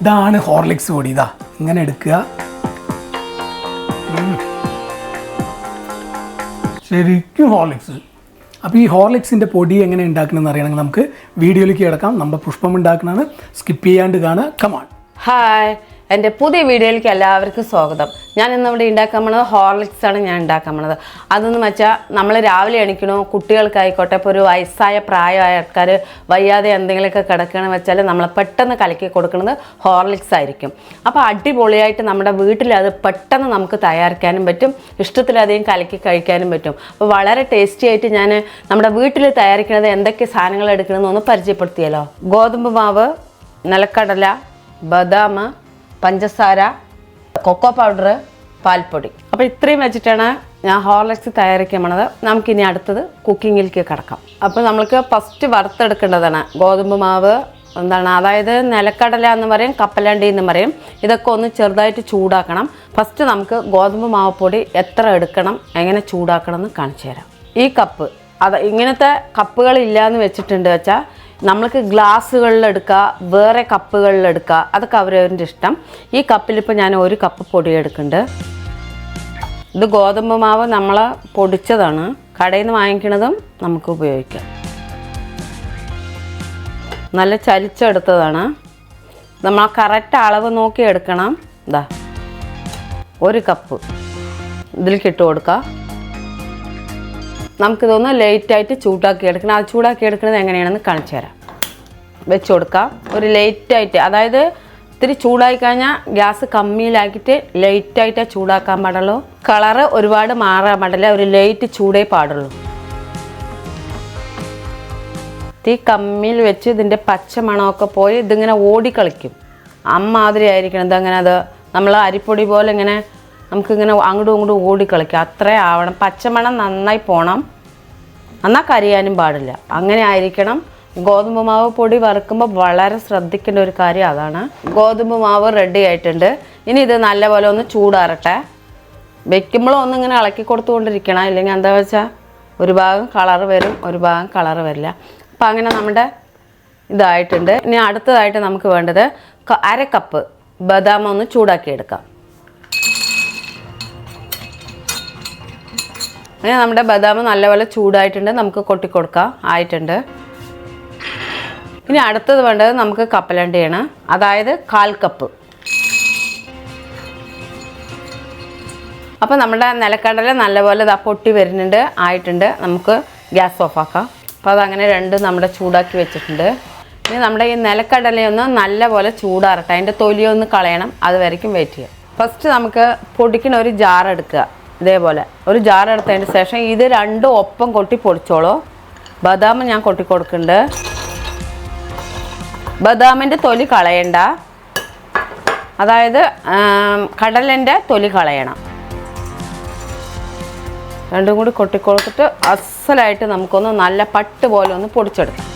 ഇതാണ് ഹോർലിക്സ് പൊടി. ഇതാ ഇങ്ങനെ എടുക്കുക. ശരിക്കും ഹോർലിക്സ്. അപ്പോൾ ഈ ഹോർലിക്സിന്റെ പൊടി എങ്ങനെ ഉണ്ടാക്കണമെന്ന് അറിയണമെങ്കിൽ നമുക്ക് വീഡിയോയിലേക്ക് കിടക്കാം. നമ്മുടെ പുഷ്പം ഉണ്ടാക്കുന്നതാണ്. സ്കിപ്പ് ചെയ്യാണ്ട് കാണുക. കമാൺ ഹായ് എന്റെ പുതിയ വീഡിയോയിലേക്ക് എല്ലാവർക്കും സ്വാഗതം. ഞാൻ ഇന്ന് ഇവിടെ ഉണ്ടാക്കാൻ പോണത് ഹോർലിക്സ് ആണ് ഞാൻ ഉണ്ടാക്കാൻ പോണത് അതെന്ന് വെച്ചാൽ നമ്മൾ രാവിലെ എണിക്കണോ കുട്ടികൾക്കായിക്കോട്ടെ ഇപ്പോൾ ഒരു വയസ്സായ പ്രായമായ ആൾക്കാർ വയ്യാതെ എന്തെങ്കിലുമൊക്കെ കിടക്കണമെന്ന് വെച്ചാൽ നമ്മൾ പെട്ടെന്ന് കലക്കി കൊടുക്കുന്നത് ഹോർലിക്സ് ആയിരിക്കും. അപ്പോൾ അടിപൊളിയായിട്ട് നമ്മുടെ വീട്ടിൽ അത് പെട്ടെന്ന് നമുക്ക് തയ്യാറാക്കാനും പറ്റും ഇഷ്ടത്തിലധികം കലക്കി കഴിക്കാനും പറ്റും. അപ്പോൾ വളരെ ടേസ്റ്റി ആയിട്ട് ഞാൻ നമ്മുടെ വീട്ടിൽ തയ്യാറിക്കുന്നത് എന്തൊക്കെ സാധനങ്ങൾ എടുക്കണമെന്ന് ഒന്ന് പരിചയപ്പെടുത്തിയല്ലോ ഗോതമ്പ് മാവ് നിലക്കടല ബദാം പഞ്ചസാര കൊക്കോ പൗഡർ പാൽപ്പൊടി. അപ്പോൾ ഇത്രയും വെച്ചിട്ടാണ് ഞാൻ ഹോർലിക്സ് തയ്യാറാക്കാൻ പോണത് നമുക്കിനി അടുത്തത് കുക്കിങ്ങിലേക്ക് കിടക്കാം. അപ്പോൾ നമ്മൾക്ക് ഫസ്റ്റ് വറുത്തെടുക്കേണ്ടതാണ് ഗോതമ്പ് മാവ് എന്താണ് അതായത് നിലക്കടല എന്ന് പറയും കപ്പലണ്ടി എന്ന് പറയും. ഇതൊക്കെ ഒന്ന് ചെറുതായിട്ട് ചൂടാക്കണം. ഫസ്റ്റ് നമുക്ക് ഗോതമ്പ് മാവപ്പൊടി എത്ര എടുക്കണം എങ്ങനെ ചൂടാക്കണം എന്ന് കാണിച്ചു തരാം. ഈ കപ്പ് അത് ഇങ്ങനത്തെ കപ്പുകൾ ഇല്ലയെന്ന് വെച്ചിട്ടുണ്ട് വെച്ചാൽ നമ്മൾക്ക് ഗ്ലാസ്സുകളിലെടുക്കുക വേറെ കപ്പുകളിലെടുക്കുക അതൊക്കെ അവരവരുടെ ഇഷ്ടം. ഈ കപ്പിലിപ്പോൾ ഞാൻ ഒരു കപ്പ് പൊടി എടുക്കുന്നുണ്ട്. ഇത് ഗോതമ്പ് മാവ് നമ്മൾ പൊടിച്ചതാണ്. കടയിൽ നിന്ന് വാങ്ങിക്കണതും നമുക്ക് ഉപയോഗിക്കാം. നല്ല ചലിച്ചെടുത്തതാണ്. നമ്മൾ കറക്റ്റ് അളവ് നോക്കി എടുക്കണം. ഇതാ ഒരു കപ്പ്. ഇതിലേക്ക് ഇട്ട് കൊടുക്കുക നമുക്കിതൊന്ന് ലൈറ്റായിട്ട് ചൂടാക്കി എടുക്കണം. ആ ചൂടാക്കി എടുക്കുന്നത് എങ്ങനെയാണെന്ന് കാണിച്ചു തരാം. വെച്ച് കൊടുക്കാം. ഒരു ലൈറ്റായിട്ട് അതായത് ഇത്തിരി ചൂടായി കഴിഞ്ഞാൽ ഗ്യാസ് കമ്മിയിലാക്കിയിട്ട് ലൈറ്റായിട്ടേ ചൂടാക്കാൻ പാടുള്ളൂ. കളറ് ഒരുപാട് മാറാൻ പാടില്ല. ഒരു ലൈറ്റ് ചൂടേ പാടുള്ളൂ. തീ കമ്മിയിൽ വെച്ച് ഇതിന്റെ പച്ച മണമൊക്കെ പോയി ഇതിങ്ങനെ ഓടിക്കളിക്കും. അമ്മാതിരി ആയിരിക്കണം ഇതങ്ങനെ അത്. നമ്മൾ അരിപ്പൊടി പോലെ ഇങ്ങനെ നമുക്കിങ്ങനെ അങ്ങോട്ടും ഇങ്ങോട്ടും ഓടിക്കളിക്കാം അത്രേ ആവണം. പച്ചമണം നന്നായി പോണം. നന്നാ കരിയാനും പാടില്ല. അങ്ങനെ ആയിരിക്കണം. ഗോതമ്പ് മാവ് പൊടി വറുക്കുമ്പോൾ വളരെ ശ്രദ്ധിക്കേണ്ട ഒരു കാര്യം അതാണ്. ഗോതമ്പ് മാവ് റെഡി ആയിട്ടുണ്ട്. ഇനി ഇത് നല്ലപോലെ ഒന്ന് ചൂടാറട്ടെ. വെക്കുമ്പോഴും ഒന്ന് ഇങ്ങനെ ഇളക്കി കൊടുത്തുകൊണ്ടിരിക്കണം. ഇല്ലെങ്കിൽ എന്താ വെച്ചാൽ ഒരു ഭാഗം കളർ വരും ഒരു ഭാഗം കളർ വരില്ല. അപ്പം അങ്ങനെ നമ്മുടെ ഇതായിട്ടുണ്ട്. ഇനി അടുത്തതായിട്ട് നമുക്ക് വേണ്ടത് അര കപ്പ് ബദാം ഒന്ന് ചൂടാക്കി അങ്ങനെ നമ്മുടെ ബദാം നല്ലപോലെ ചൂടായിട്ടുണ്ട് നമുക്ക് കൊട്ടിക്കൊടുക്കാം ആയിട്ടുണ്ട്. ഇനി അടുത്തത് വേണ്ടത് നമുക്ക് കപ്പലണ്ടിയാണ്. അതായത് കാൽ കപ്പ്. അപ്പോൾ നമ്മുടെ നിലക്കടല നല്ലപോലെ ഇതാ പൊട്ടി വരുന്നുണ്ട് ആയിട്ടുണ്ട്. നമുക്ക് ഗ്യാസ് ഓഫാക്കാം. അപ്പോൾ അതങ്ങനെ രണ്ടും നമ്മുടെ ചൂടാക്കി വെച്ചിട്ടുണ്ട്. ഇനി നമ്മുടെ ഈ നിലക്കടലയൊന്ന് നല്ലപോലെ ചൂടാറട്ടെ. അതിന്റെ തൊലിയൊന്ന് കളയണം. അത് വരയ്ക്കും വെയിറ്റ് ചെയ്യാം. ഫസ്റ്റ് നമുക്ക് പൊടിക്കണ ഒരു ജാർ എടുക്കുക. ഇതേപോലെ. ഒരു ജാർ എടുത്തതിന് ശേഷം ഇത് രണ്ടും ഒപ്പം കൊട്ടി പൊടിച്ചോളൂ ബദാം ഞാൻ കൊട്ടി കൊടുക്കുന്നുണ്ട്. ബദാമിന്റെ തൊലി കളയണ്ട. അതായത് കടലിന്റെ തൊലി കളയണം. രണ്ടും കൂടി കൊട്ടിക്കൊടുത്തിട്ട് അസലായിട്ട് നമുക്കൊന്ന് നല്ല പട്ട് പോലെ ഒന്ന് പൊടിച്ചെടുക്കാം.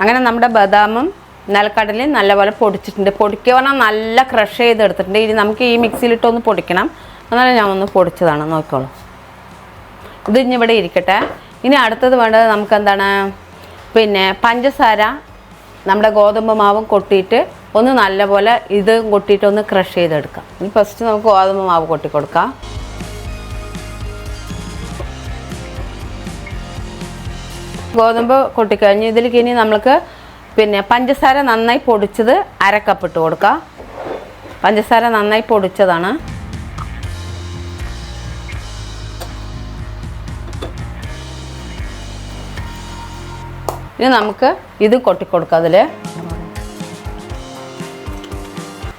അങ്ങനെ നമ്മുടെ ബദാമും നിലക്കടലയും നല്ലപോലെ പൊടിച്ചിട്ടുണ്ട്. പൊടിക്കുക പറഞ്ഞാൽ നല്ല ക്രഷ് ചെയ്തെടുത്തിട്ടുണ്ട്. ഇനി നമുക്ക് ഈ മിക്സിയിലിട്ടൊന്ന് പൊടിക്കണം. എന്നാലും ഞാൻ ഒന്ന് പൊടിച്ചതാണ്. നോക്കിക്കോളൂ. ഇത് ഇനി ഇവിടെ ഇരിക്കട്ടെ. ഇനി അടുത്തത് വേണ്ടത് നമുക്ക് എന്താണ്? പിന്നെ പഞ്ചസാര നമ്മുടെ ഗോതമ്പ് മാവും കൊട്ടിയിട്ട് ഒന്ന് നല്ലപോലെ ഇത് കൊട്ടിയിട്ട് ഒന്ന് ക്രഷ് ചെയ്തെടുക്കാം. ഇനി ഫസ്റ്റ് നമുക്ക് ഗോതമ്പ് മാവ് കൊട്ടി കൊടുക്കാം. ഗോതമ്പ് കൊട്ടിക്കഴിഞ്ഞ് ഇതിലേക്ക് ഇനി നമ്മൾക്ക് പിന്നെ പഞ്ചസാര നന്നായി പൊടിച്ചത് അര കപ്പ് ഇട്ട് കൊടുക്കാം. പഞ്ചസാര നന്നായി പൊടിച്ചതാണ്. ഇനി നമുക്ക് ഇത് കൊട്ടിക്കൊടുക്കാം അതിൽ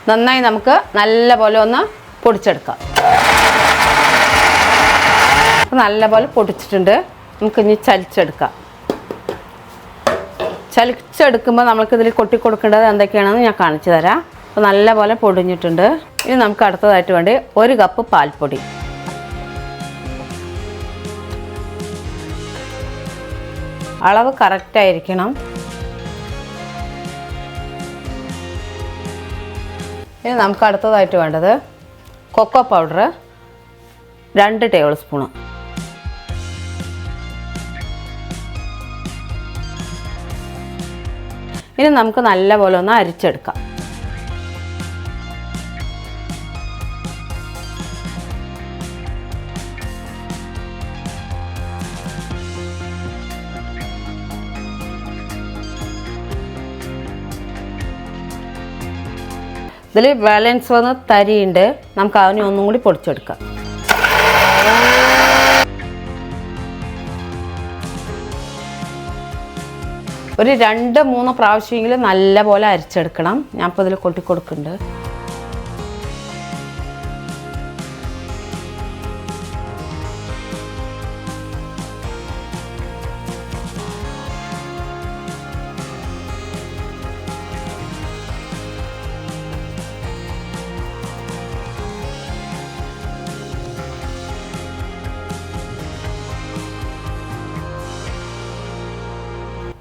നന്നായി നമുക്ക് നല്ല പോലെ ഒന്ന് പൊടിച്ചെടുക്കാം. നല്ല പോലെ പൊടിച്ചിട്ടുണ്ട്. നമുക്ക് ഇനി ചലിച്ചെടുക്കാം. ചലിച്ചെടുക്കുമ്പോൾ നമുക്ക് ഇതിൽ കൊട്ടി കൊടുക്കേണ്ടത് എന്തൊക്കെയാണെന്ന് ഞാൻ കാണിച്ചു തരാം. അപ്പോൾ നല്ലപോലെ പൊടിഞ്ഞിട്ടുണ്ട്. ഇനി നമുക്ക് അടുത്തതായിട്ട് വേണ്ടി ഒരു കപ്പ് പാൽപ്പൊടി. അളവ് കറക്റ്റായിരിക്കണം ഇനി നമുക്ക് അടുത്തതായിട്ട് വേണ്ടത് കൊക്കോ പൗഡർ രണ്ട് ടേബിൾ സ്പൂണ് ഇനി നമുക്ക് നല്ലപോലെ ഒന്ന് അരിച്ചെടുക്കാം. ഇതിൽ ബാലൻസ് വന്ന് തരിയുണ്ട്. നമുക്ക് അതിനെ ഒന്നും കൂടി പൊടിച്ചെടുക്കാം. ഒരു രണ്ട് മൂന്ന് പ്രാവശ്യമെങ്കിലും നല്ലപോലെ അരിച്ചെടുക്കണം. ഞാൻ ഇപ്പോൾ ഇതിൽ കൊട്ടി കൊടുക്കുന്നുണ്ട്.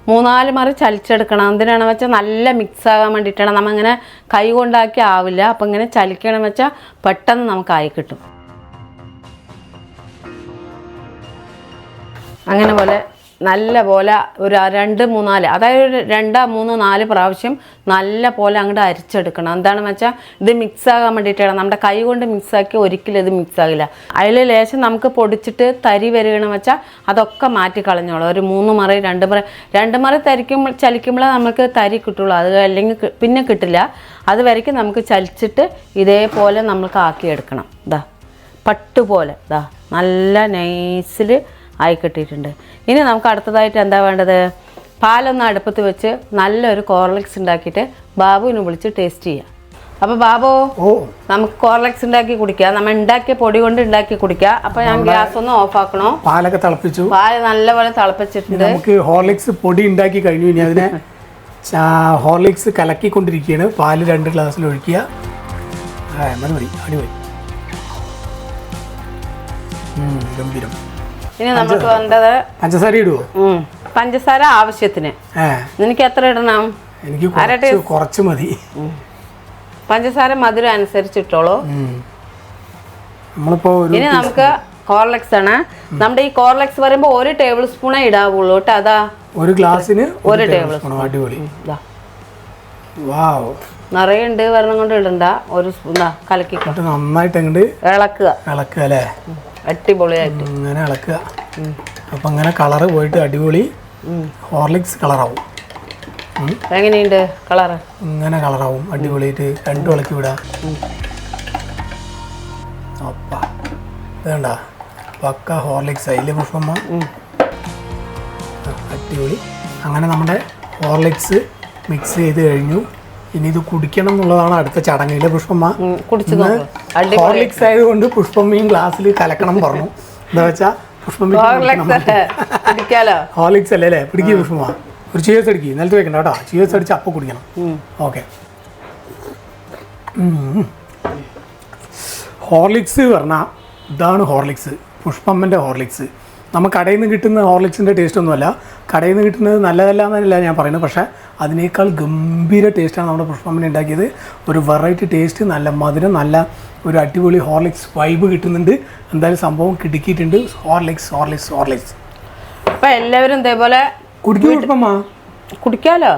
മൂന്നാൽ മറി ചലിച്ചെടുക്കണം. എന്തിനാണെന്ന് വെച്ചാൽ നല്ല മിക്സ് ആകാൻ വേണ്ടിയിട്ടാണ് നമ്മങ്ങനെ കൈ കൊണ്ടാക്കി ആവില്ല. അപ്പം ഇങ്ങനെ ചലിക്കണം വെച്ചാൽ പെട്ടെന്ന് നമുക്ക് ആയി കിട്ടും. അങ്ങനെ പോലെ നല്ല പോലെ ഒരു രണ്ട് മൂന്നാൽ അതായത് ഒരു രണ്ട് മൂന്ന് നാല് പ്രാവശ്യം നല്ല പോലെ അങ്ങോട്ട് അരിച്ചെടുക്കണം. എന്താണെന്ന് വെച്ചാൽ ഇത് മിക്സ് ആകാൻ വേണ്ടിയിട്ടാണ്. നമ്മുടെ കൈ കൊണ്ട് മിക്സാക്കി ഒരിക്കലും ഇത് മിക്സ് ആകില്ല. അതിൽ ലേശം നമുക്ക് പൊടിച്ചിട്ട് തരി വരികയാണെന്ന് വെച്ചാൽ അതൊക്കെ മാറ്റി കളഞ്ഞോളൂ. ഒരു മൂന്ന് മറി രണ്ട് മറി രണ്ട് മറി തരിക്കുമ്പോൾ ചലിക്കുമ്പോഴേ നമുക്ക് തരി കിട്ടുള്ളൂ. അത് അല്ലെങ്കിൽ പിന്നെ കിട്ടില്ല. അത് വരയ്ക്കും നമുക്ക് ചലിച്ചിട്ട് ഇതേപോലെ നമുക്ക് ആക്കിയെടുക്കണം. ഇതാ പട്ടുപോലെ. ഇതാ നല്ല നൈസിൽ ആയി കിട്ടിയിട്ടുണ്ട്. ഇനി നമുക്ക് അടുത്തതായിട്ട് എന്താ വേണ്ടത്? പാലൊന്ന് അടുപ്പത്ത് വെച്ച് നല്ലൊരു കോർലക്സ് ഉണ്ടാക്കിയിട്ട് ബാബുവിനെ വിളിച്ച് ടേസ്റ്റ് ചെയ്യാം. അപ്പോൾ ബാബു നമുക്ക് കോർലക്സ് ഉണ്ടാക്കി കുടിക്കാം. നമ്മൾ ഉണ്ടാക്കിയ പൊടി കൊണ്ട് ഉണ്ടാക്കി കുടിക്കാം. അപ്പോൾ ഞാൻ ഗ്യാസ് ഒന്ന് ഓഫ് ആക്കണോ? പാലൊക്കെ തിളപ്പിച്ചു. പാൽ നല്ലപോലെ തിളപ്പിച്ചിട്ടുണ്ട്. നമുക്ക് ഹോർലിക്സ് പൊടി ഉണ്ടാക്കി കഴിഞ്ഞു. ഇനി അതിനെ ഹോർലിക്സ് കലക്കിക്കൊണ്ടിരിക്കുകയാണ്. പാൽ രണ്ട് ഗ്ലാസ്സിൽ ഒഴിക്കുക. മതി. അടിപൊളി. ഗംഭീരം. ഇനി നമുക്ക് വേണ്ടത് പഞ്ചസാര ഇടുവോ? പഞ്ചസാര ആവശ്യത്തിന്. നിനക്ക് എത്ര ഇടണം? എനിക്ക് കുറച്ച് മതി. പഞ്ചസാര മധുരം അനുസരിച്ചിട്ടോളൂ. ഇനി നമുക്ക് കോർലെക്സ് ആണ്. നമ്മുടെ ഈ കോർലെക്സ് പറയുമ്പോൾ ഒരു ടേബിൾ സ്പൂണേ ഇടാവുള്ളൂ കേട്ടോ. അതാ. ഒരു ഗ്ലാസ്സിന് ഒരു ടേബിൾ സ്പൂൺ അടിപൊളി. നിറയെ ഉണ്ട് വരണം കൊണ്ട് ഇടണ്ട. ഒരു സ്പൂൺ കലക്കി നന്നായിട്ട് ഇളക്കുക. ഇളക്കുക അല്ലേ? അടിപൊളിയായിട്ട്. ഇങ്ങനെ ഇളക്കുക അപ്പം അങ്ങനെ കളറ് പോയിട്ട് അടിപൊളി ഹോർലിക്സ് കളറാവും. എങ്ങനെയുണ്ട് കളറ്? ഇങ്ങനെ കളറാവും അടിപൊളിയായിട്ട്. രണ്ടും ഇളക്കി വിടാം. അപ്പ. വേണ്ട പക്ക ഹോർലിക്സ് അതിലെ പുഷ്പമ്മ. അടിപൊളി. അങ്ങനെ നമ്മുടെ ഹോർലിക്സ് മിക്സ് ചെയ്ത് കഴിഞ്ഞു. ഇനി ഇത് കുടിക്കണം എന്നുള്ളതാണ് അടുത്ത ചടങ്ങിലെ പുഷ്പമ്മ? കുടിച്ച് ഹോർലിക്സ് ആയതുകൊണ്ട് പുഷ്പമ്മയും ഗ്ലാസ്സിൽ കലക്കണം പറഞ്ഞു. എന്താ വെച്ചാ പുഷ്പമ്മ കോർലെക്സ് കുടിക്കാലോ? ഹോർലിക്സ് അല്ലേ അല്ലേ? പിടിക്കുക പുഷ്പമ്മ ഒരു ചീസ് അടിക്കുക നിലത്ത് വെക്കണ്ട കേട്ടോ. ചീസ് അടിച്ച് അപ്പം കുടിക്കണം. ഓക്കെ. ഹോർലിക്സ് പറഞ്ഞാൽ ഇതാണ് ഹോർലിക്സ്. പുഷ്പമ്മന്റെ ഹോർലിക്സ്. നമ്മൾ കടയിൽ നിന്ന് കിട്ടുന്ന ഹോർലിക്സിന്റെ ടേസ്റ്റ് ഒന്നുമല്ല. കടയിൽ നിന്ന് കിട്ടുന്നത് നല്ലതല്ല എന്നല്ല ഞാൻ പറയുന്നത്. പക്ഷേ അതിനേക്കാൾ ഗംഭീര ടേസ്റ്റാണ് നമ്മുടെ പുഷ്പമ്മിനെ ഉണ്ടാക്കിയത്. ഒരു വെറൈറ്റി ടേസ്റ്റ് നല്ല മധുരം നല്ല ഒരു അടിപൊളി ഹോർലിക്സ് വൈബ് കിട്ടുന്നുണ്ട്. എന്തായാലും സംഭവം കിടുക്കിയിട്ടുണ്ട്. Horlicks Horlicks Horlicks. അപ്പം എല്ലാവരും ഇതേപോലെ കുടിക്കാലോ?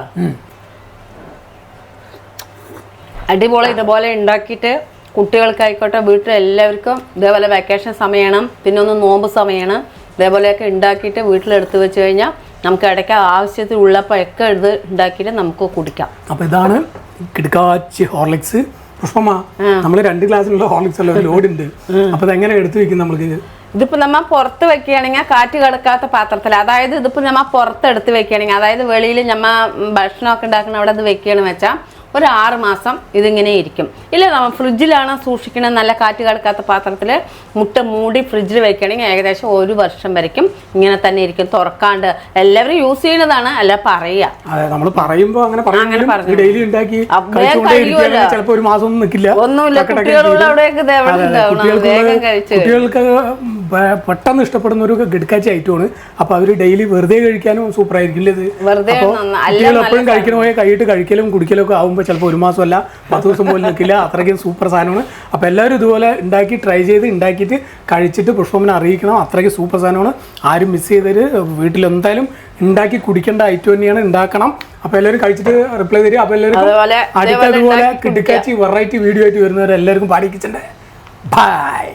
അടിപൊളി ഇതുപോലെ ഉണ്ടാക്കിയിട്ട് കുട്ടികൾക്കായിക്കോട്ടെ വീട്ടിലെല്ലാവർക്കും ഇതേപോലെ വെക്കേഷൻ സമയമാണ് പിന്നെ ഒന്ന് നോമ്പ് സമയമാണ് ഇതേപോലെയൊക്കെ ഉണ്ടാക്കിയിട്ട് വീട്ടിലെടുത്ത് വെച്ച് കഴിഞ്ഞാൽ നമുക്ക് ഇടയ്ക്ക് ആവശ്യത്തിൽ ഉള്ളപ്പോൾ ഒക്കെ ഇത് ഉണ്ടാക്കിയിട്ട് നമുക്ക് കുടിക്കാം. അപ്പോൾ ഇതാണ് കിടക്കാച്ചി ഹോർലിക്സ്. പുഷ്പമ്മ നമ്മൾ രണ്ട് ഗ്ലാസ്സിലുള്ള ഹോർലിക്സ് അല്ല ലോഡ് ഉണ്ട്. അപ്പോൾ ഇതെങ്ങനെ എടുത്തു വെക്കും നമ്മൾക്ക്? ഇതിപ്പോൾ നമ്മൾ പുറത്ത് വെക്കുകയാണെങ്കിൽ കാറ്റ് കിടക്കാത്ത പാത്രത്തിൽ അതായത് ഇതിപ്പോൾ നമ്മൾ പുറത്തെടുത്ത് വെക്കുകയാണെങ്കിൽ അതായത് വെളിയിൽ നമ്മൾ ഭക്ഷണമൊക്കെ ഉണ്ടാക്കുന്ന അവിടെ ഇത് വെക്കുകയാണെന്ന് വെച്ചാൽ ഒരു ആറ് മാസം ഇതിങ്ങനെ ഇരിക്കും. ഇല്ല നമ്മൾ ഫ്രിഡ്ജിലാണ് സൂക്ഷിക്കുന്നത് നല്ല കാറ്റ് കിടക്കാത്ത പാത്രത്തിൽ മുട്ട മൂടി ഫ്രിഡ്ജിൽ വെക്കുകയാണെങ്കിൽ ഏകദേശം ഒരു വർഷം വരയ്ക്കും. ഇങ്ങനെ തന്നെ ഇരിക്കും തുറക്കാണ്ട്. എല്ലാവരും യൂസ് ചെയ്യുന്നതാണ് അല്ല പറയുക. നമ്മൾ പറയുമ്പോ അങ്ങനെ അങ്ങനെ ഡെയിലി ഉണ്ടാക്കി അപ്പൊ വേഗം കഴിച്ചുകൊണ്ടേ ഇരിക്കുകയാണെങ്കിൽ കഴിയുമല്ലോ. ചിലപ്പോൾ ഒരു മാസം ഒന്നും നിൽക്കില്ല. ഒന്നുമില്ല കുട്ടികളുള്ള അവിടെയൊക്കെ വേഗം കഴിച്ച്. കുട്ടികൾക്ക് പെട്ടെന്ന് ഇഷ്ടപ്പെടുന്ന ഒരു ഗഡ്കാച്ചി ഐറ്റമാണ്. അപ്പൊ അവർ ഡെയിലി വെറുതെ കഴിക്കാനും സൂപ്പർ ആയിരിക്കില്ല ഇത് കുട്ടികൾ എപ്പോഴും കഴിക്കണ പോയ കൈയിട്ട് കഴിക്കലും കുടിക്കലും ഒക്കെ ആവുമ്പോൾ ചിലപ്പോൾ ഒരു മാസമല്ല പത്ത് ദിവസം പോലും നിൽക്കില്ല. അത്രയ്ക്കും സൂപ്പർ സാധനമാണ്. അപ്പോൾ എല്ലാവരും ഇതുപോലെ ഉണ്ടാക്കി ട്രൈ ചെയ്ത് ഉണ്ടാക്കിയിട്ട് കഴിച്ചിട്ട് പുഷ്പമിനെ അറിയിക്കണം. അത്രയ്ക്ക് സൂപ്പർ സാധനമാണ്. ആരും മിസ് ചെയ്തത് വീട്ടിൽ എന്തായാലും ഉണ്ടാക്കി കുടിക്കേണ്ട ഐറ്റം തന്നെയാണ് ഉണ്ടാക്കണം. അപ്പോൾ എല്ലാവരും കഴിച്ചിട്ട് റിപ്ലൈ തരിക. അപ്പോൾ എല്ലാവരും അതുപോലെ അടുത്തതുപോലെ കിടക്കാച്ചി വെറൈറ്റി വീഡിയോ ആയിട്ട് വരുന്നവരെല്ലാവർക്കും എല്ലാവർക്കും പാടി കിച്ചന്റെ ബൈ